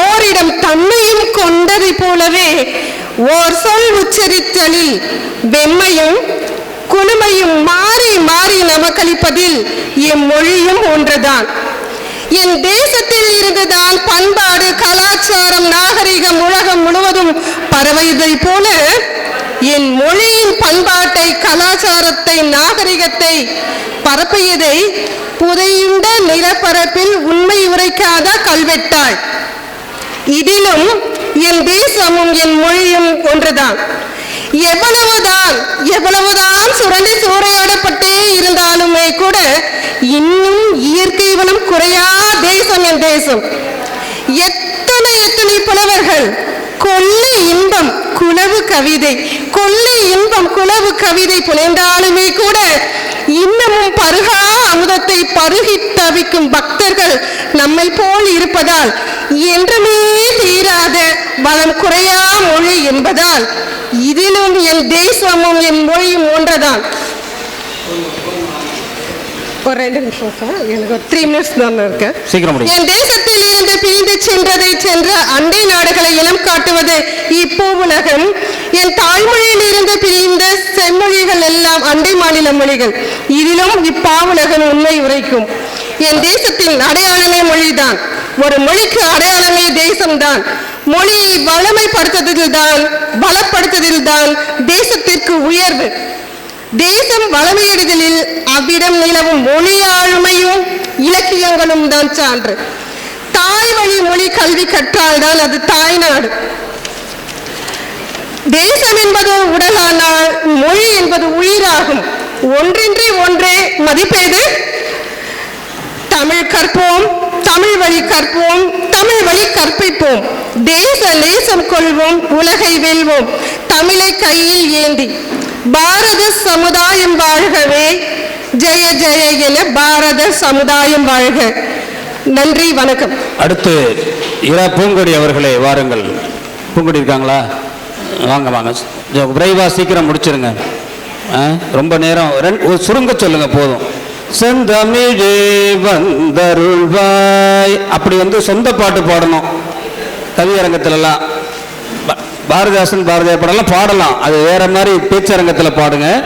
ஓரிடம் தன்மையும் கொண்டதை போலவே ஓர் சொல் உச்சரித்தலில் வெம்மையும் குளுமையும் மாறி மாறி நமக்களிப்பதில் எம் மொழியும் ஒன்றுதான். என் தேசத்தில் இருந்துதான் பண்பாடு கலாச்சாரம் நாகரிகம் உலகம் முழுவதும் பரவியதை போல என் மொழியின் பண்பாட்டை கலாச்சாரத்தை நாகரிகத்தை பரப்பியதை புதையுண்ட நிலப்பரப்பில் உண்மை உரைக்காத கல்வெட்டாள். இதிலும் என் தேசமும் என் மொழியும் ஒன்றுதான். எவ்வளவுதான் எவ்வளவுதான் சுரண்டி சூறையாடப்பட்டே இருந்தாலுமே கூட இன்னும் இயற்கை வளம் குறையா தேசம் என் தேசம். எத்தனை எத்தனை புலவர்கள் கொள்ளை இன்பம் குலவு கவிதை கொள்ளை இன்பம் குலவு கவிதை புனைந்தாலுமே கூட இன்னமும் பருகா அமுத பருகி தவிக்கும் பக்தர்கள் நம்மை போல் இருப்பதால் என்றுமே தீராத வளம் குறையா மொழி என்பதால் இதிலும் என் தேசமும் என் மொழியும் ஒன்றுதான். ஒரு ரெண்டு நிமிஷம் சார் எனக்கு ஒரு த்ரீ மினிட்ஸ் தான் இருக்கு. சீக்கிரம் முடியும் என் தேசத்தில் இருந்து பிரிந்து சென்றதை சென்ற அண்டை நாடுகளை இனம் காட்டுவது. இப்போ உலகம் என் தாய்மொழியில் இருந்து பிரிந்த செம்மொழிகள் எல்லாம் அண்டை மாநில மொழிகள். இதிலும் இப்பாவுலகம் உண்மை உரைக்கும். என் தேசத்தின் அடையாளமே மொழிதான். ஒரு மொழிக்கு அடையாளமே தேசம்தான். மொழியை வளமைப்படுத்துவதில்தான் பலப்படுத்துவதில்தான் தேசத்திற்கு உயர்வு. தேசம் வளமையிடுதலில் அவ்விடம் நிலவும் மொழி ஆளுமையும் இலக்கியங்களும் தான் சான்று. தாய்மொழி மொழி கல்வி கற்றால்தான் அது தாய்நாடு. தேசம் என்பது உடலானால் மொழி என்பது உயிராகும். ஒன்றின்றி ஒன்றே மதிப்பேது? தமிழ் கற்போம் தமிழ் வழி கற்போம் தமிழ் வழி கற்பிப்போம். தேச நேசம் கொள்வோம் உலகை வெல்வோம். தமிழை கையில் ஏந்தி பாரத சமுதாயம் வாழ்கவே ஜெய ஜெய என பாரத சமுதாயம் வாழ்க. நன்றி வணக்கம். அடுத்து இரா பூங்கொடி அவர்களே வாருங்கள். பூங்கொடி இருக்காங்களா? வாங்க வாங்க. விரைவாக சீக்கிரம் முடிச்சிருங்க. ஆ, ரொம்ப நேரம். ஒரு சுருங்க சொல்லுங்க போதும். செந்தமிழே வந்தருள்வாய். அப்படி வந்து சொந்த பாட்டு பாடணும். கவியரங்கத்திலலாம். பாரதிதாசன் பாரதியார் பாடலாம் பாடலாம். அது வேற மாதிரி பேச்சரங்கத்தில் பாடுங்க.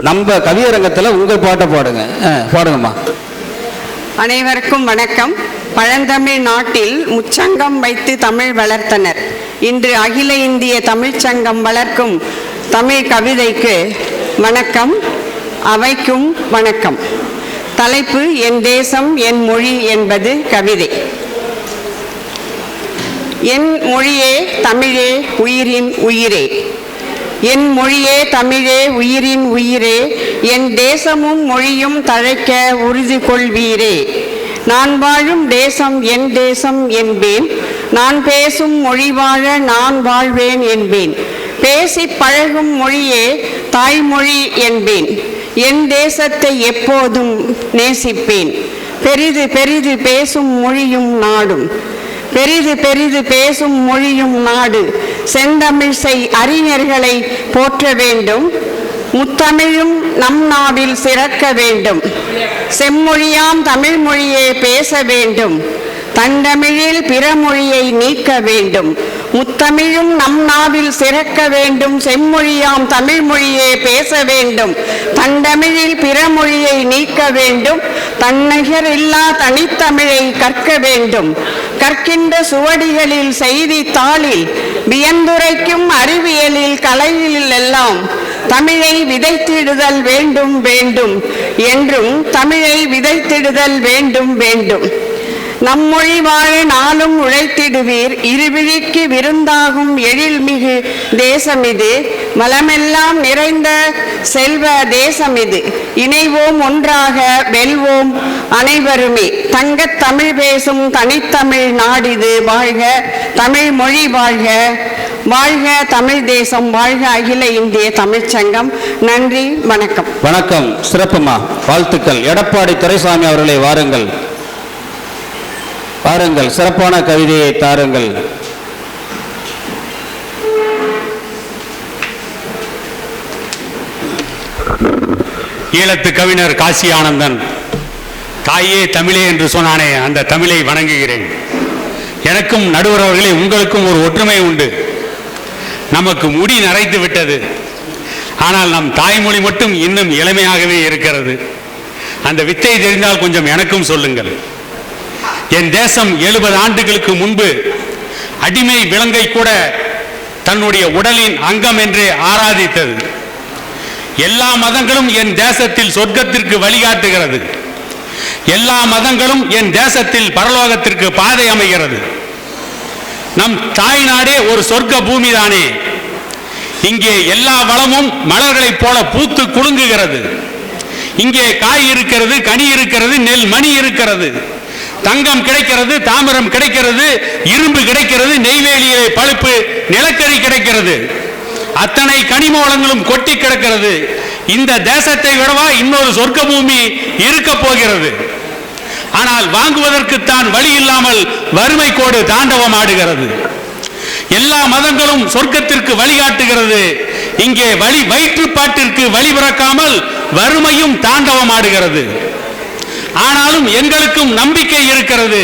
நம்ம கவியரங்கத்தில் உங்கள் பாட்டை பாடுங்க. ஆ, பாடுங்கம்மா. அனைவருக்கும் வணக்கம். பழந்தமிழ் நாட்டில் முச்சங்கம் வைத்து தமிழ் வளர்த்தனர். இன்று அகில இந்திய தமிழ்ச்சங்கம் வளர்க்கும் தமிழ் கவிதைக்கு வணக்கம் அவைக்கும் வணக்கம். தலைப்பு என் தேசம் என் மொழி என்பது கவிதை. என் மொழியே தமிழே உயிரின் உயிரே. என் மொழியே தமிழே உயிரின் உயிரே. என் தேசமும் மொழியும் தழைக்க உறுதி கொள்வீரே. நான் வாழும் தேசம் என் தேசம் என்பேன். நான் பேசும் மொழி வாழ நான் வாழ்வேன் என்பேன். பேசி பழகும் மொழியே தாய்மொழி என்பேன். என் தேசத்தை எப்போதும் நேசிப்பேன். பெரிது பெரிது பேசும் மொழியும் நாடும். பெரிது பெரிது பேசும் மொழியும் நாடு. செந்தமிழ்சை அறிஞர்களை போற்ற வேண்டும். முத்தமிழும் நம் நாவில் சிறக்க வேண்டும். செம்மொழியாம் தமிழ் மொழியே பேச வேண்டும். தண்டமிழில் பிற மொழியை நீக்க வேண்டும். முத்தமிழும் நம் நாவில் சிறக்க வேண்டும். செம்மொழியாம் தமிழ் மொழியே பேச வேண்டும். தண்டமிழில் பிற மொழியை நீக்க வேண்டும். தன்னகர் இல்லா தனித்தமிழை கற்க வேண்டும். கற்கின்ற சுவடிகளில் செய்தித்தாளில் வியந்துரைக்கும் அறிவியலில் கலையில் எல்லாம் தமிழை விதைத்திடுதல் வேண்டும் வேண்டும் என்றும் தமிழை விதைத்திடுதல் வேண்டும் வேண்டும். நம்மொழி வாழ நாளும் உழைத்திடுவீர். இருவிழிக்கு விருந்தாகும் எழில்மிகு இது வளமெல்லாம் நிறைந்த செல்வ தேசம் இது இணைவோம் ஒன்றாக வெல்வோம் அனைவருமே. தங்கத் தமிழ் பேசும் தனித்தமிழ் நாடிது வாழ்க தமிழ் மொழி வாழ்க. வாழ்க தமிழ் தேசம் வாழ்க அகில இந்திய தமிழ்ச்சங்கம் நன்றி வணக்கம். வணக்கம். சிறப்புமா. வாழ்த்துக்கள். எடப்பாடி துரைசாமி அவர்களை வாருங்கள். பாருங்கள் சிறப்பான கவிதையை தாருங்கள். ஈழத்து கவிஞர் காசி ஆனந்தன் தாயே தமிழே என்று சொன்னானே அந்த தமிழை வணங்குகிறேன். எனக்கும் நடுவரவர்களே உங்களுக்கும் ஒரு ஒற்றுமை உண்டு. நமக்கு முடி நரைத்து விட்டது. ஆனால் நம் தாய்மொழி மட்டும் இன்னும் இளமையாகவே இருக்கிறது. அந்த வித்தை தெரிந்தால் கொஞ்சம் எனக்கும் சொல்லுங்கள். என் தேசம் எழுபது ஆண்டுகளுக்கு முன்பு அடிமை விலங்கை கூட தன்னுடைய உடலின் அங்கம் என்றே ஆராதித்தது. எல்லா மதங்களும் என் தேசத்தில் சொர்க்கத்திற்கு வழிகாட்டுகிறது. எல்லா மதங்களும் என் தேசத்தில் பரலோகத்திற்கு பாதை அமைகிறது. நம் தாய் நாடே ஒரு சொர்க்க பூமி தானே இங்கே எல்லா வளமும் மலர்களைப் போல பூத்து குலுங்குகிறது. இங்கே காய் இருக்கிறது கனி இருக்கிறது நெல் மணி இருக்கிறது. தங்கம் கிடைக்கிறது தாமிரம் கிடைக்கிறது இரும்பு கிடைக்கிறது நெய்வேலியிலே பழுப்பு நிலக்கரி கிடைக்கிறது. அத்தனை கனிம வளங்களும் கொட்டி கிடக்கிறது. இந்த தேசத்தை விடவா இன்னொரு சொர்க்க பூமி இருக்க போகிறது. ஆனால் வாங்குவதற்குத்தான் வழி இல்லாமல் வறுமை கோடு தாண்டவம் ஆடுகிறது. எல்லா மதங்களும் சொர்க்கத்திற்கு வழிகாட்டுகிறது. இங்கே வழி வயிற்றுப்பாட்டிற்கு வழி பிறக்காமல் வறுமையும் தாண்டவம் ஆடுகிறது. ஆனாலும் எங்களுக்கும் நம்பிக்கை இருக்கிறது.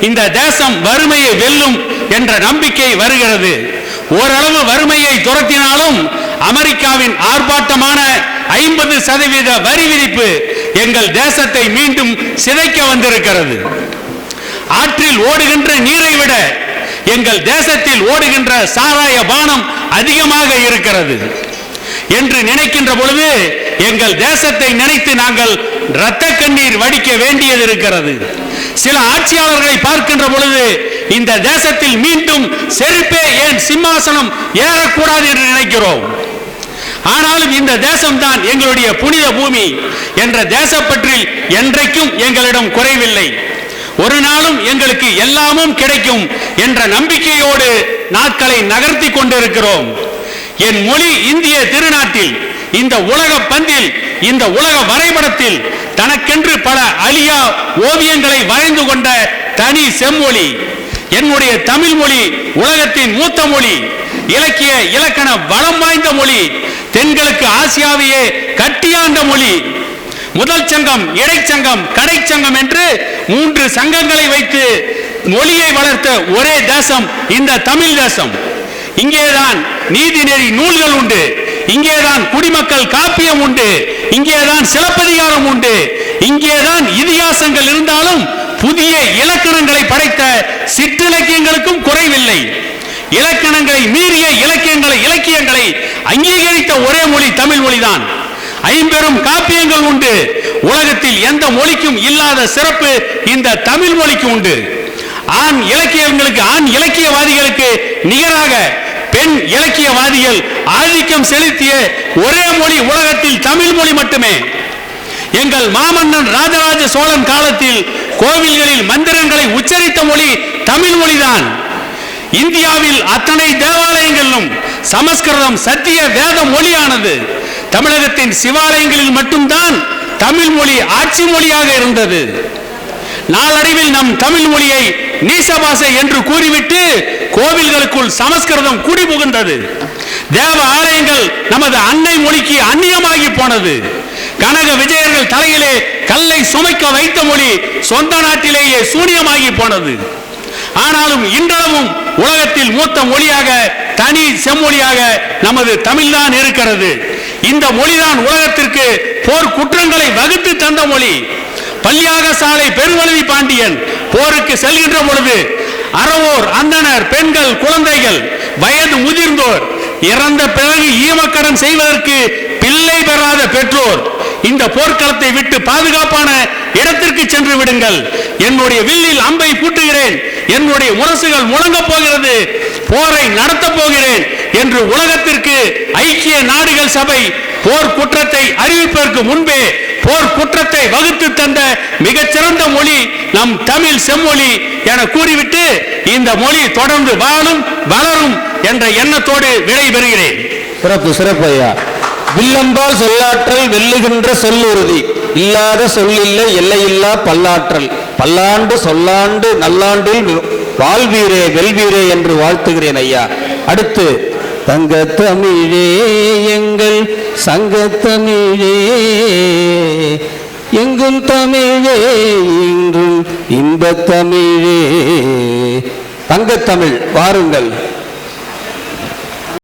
இந்த தேசம் வறுமையை வெல்லும் என்ற நம்பிக்கை வருகிறது. ஓரளவு வறுமையை துரத்தினாலும் அமெரிக்காவின் ஆர்ப்பாட்டமான ஐம்பது சதவீத வரி விதிப்பு எங்கள் தேசத்தை மீண்டும் சிதைக்க வந்திருக்கிறது. ஆற்றில் ஓடுகின்ற நீரை விட எங்கள் தேசத்தில் ஓடுகின்ற சாராய பானம் அதிகமாக இருக்கிறது. என்று நினைக்கின்ற பொழுது எங்கள் தேசத்தை நினைத்து நாங்கள் இரத்த கண்ணீர் வடிக்க வேண்டியது இருக்கிறது. சில ஆட்சியாளர்களை பார்க்கின்ற பொழுது இந்த தேசத்தில் மீண்டும் செருப்பே ஏன் சிம்மாசனம் ஏறக்கூடாது என்று நினைக்கிறோம். ஆனாலும் இந்த தேசம்தான் எங்களுடைய புனித பூமி என்ற தேசப்பற்றில் என்றைக்கும் எங்களிடம் குறைவில்லை. ஒரு நாளும் எங்களுக்கு எல்லாமும் கிடைக்கும் என்ற நம்பிக்கையோடு நாட்களை நகர்த்தி கொண்டிருக்கிறோம். என் மொழி இந்திய திருநாட்டில் இந்த உலக பந்தில் இந்த உலக வரைபடத்தில் தனக்கென்று பல அழியா ஓவியங்களை வரைந்து கொண்ட தனி செம்மொழி என்னுடைய தமிழ் மொழி உலகத்தின் மூத்த மொழி இலக்கிய இலக்கண வளம் வாய்ந்த மொழி தென்கிழக்கு ஆசியாவையே கட்டியாண்ட மொழி முதல் சங்கம் இடைச்சங்கம் கடைச்சங்கம் என்று மூன்று சங்கங்களை வைத்து மொழியை வளர்த்த ஒரே தேசம் இந்த தமிழ் தேசம். இங்கேதான் நீதிநெறி நூல்கள் உண்டு இங்கேதான் குடிமக்கள் காப்பியம் உண்டு இங்கேதான் சிலப்பதிகாரம் உண்டு. இங்கேதான் இதிகாசங்கள் இருந்தாலும் புதிய இலக்கணங்களை படைத்த சிற்றிலக்கியங்களுக்கும் குறைவில்லை. இலக்கணங்களை மீறிய இலக்கியங்களை இலக்கியங்களை அங்கீகரித்த ஒரே மொழி தமிழ் மொழிதான். ஐம்பெரும் காப்பியங்கள் உண்டு. உலகத்தில் எந்த மொழிக்கும் இல்லாத சிறப்பு இந்த தமிழ் மொழிக்கு உண்டு. ஆண் இலக்கியங்களுக்கு ஆண் இலக்கியவாதிகளுக்கு நிகராக பெண் இலக்கியவாதிகள் ஆதிக்கம் செலுத்திய ஒரே மொழி உலகத்தில் தமிழ் மொழி மட்டுமே. எங்கள் மாமன்னன் ராஜராஜ சோழன் காலத்தில் கோவில்களில் மந்திரங்களை உச்சரித்த மொழி தமிழ் மொழிதான். இந்தியாவில் அத்தனை தேவாலயங்களிலும் சமஸ்கிருதம் சத்திய வேத மொழியானது. தமிழகத்தின் சிவாலயங்களில் மட்டும்தான் தமிழ் மொழி ஆட்சி மொழியாக இருந்தது. நாளடைவில் நம் தமிழ் மொழியை நீசபாசை என்று கூறிவிட்டு கோவில்களுக்குள் சமஸ்கிருதம் குடிபுகுந்தது. தேவ ஆலயங்கள் நமது அன்னை மொழிக்கு அந்நியமாகி போனது. கனக விஜயர்கள் தலையிலே கல்லை சுமைக்க வைத்த மொழி சொந்த நாட்டிலேயே சூனியமாகி போனது. ஆனாலும் இன்றளவும் உலகத்தில் மூத்த மொழியாக தனி செம்மொழியாக நமது தமிழ்தான் இருக்கிறது. இந்த மொழிதான் உலகத்திற்கு போர் குற்றங்களை வகுத்து தந்த மொழி. பல்யாக சாலை பெருவழுதி பாண்டியன் போருக்கு செல்கின்ற பொழுது அறவோர் அந்தனர் பெண்கள் குழந்தைகள் வயது முதிர்ந்தோர் இறந்த பிறகு ஈமக்கடன் செய்வதற்கு பிள்ளை பெறாத பெற்றோர் இந்த போர்க்களத்தை விட்டு பாதுகாப்பான இடத்திற்கு சென்று விடுங்கள். என்னுடைய வில்லில் அம்பை பூட்டுகிறேன். என்னுடைய முரசுகள் முழங்கப் போகிறது. போரை நடத்தப் போகிறேன் என்று உலகத்திற்கு ஐக்கிய நாடுகள் சபை போர் குற்றத்தை அறிவிப்பதற்கு முன்பே போர் குற்றத்தை வகுத்து தந்த மிகச்சிறந்த மொழி நம் தமிழ் செம்மொழி என கூறிவிட்டு இந்த மொழி தொடர்ந்து வாழும் வளரும் என்ற எண்ணத்தோடு விடை பெறுகிறேன் சிறப்பு சிறப்பு ஐயா. வில்லம்பால் சொல்லாற்றல் வெல்லுகின்ற சொல்லுறுதி. இல்லாத சொல்லில்லை எல்லையில்லா பல்லாற்றல். பல்லாண்டு சொல்லாண்டு நல்லாண்டில் வாழ்வீரே வெல்வீரே என்று வாழ்த்துகிறேன் ஐயா. அடுத்து தங்க தமிழே எங்கள் சங்க தமிழே எங்கும் தமிழே இன்றும் இன்ப தமிழே தங்கத்தமிழ் வாருங்கள்.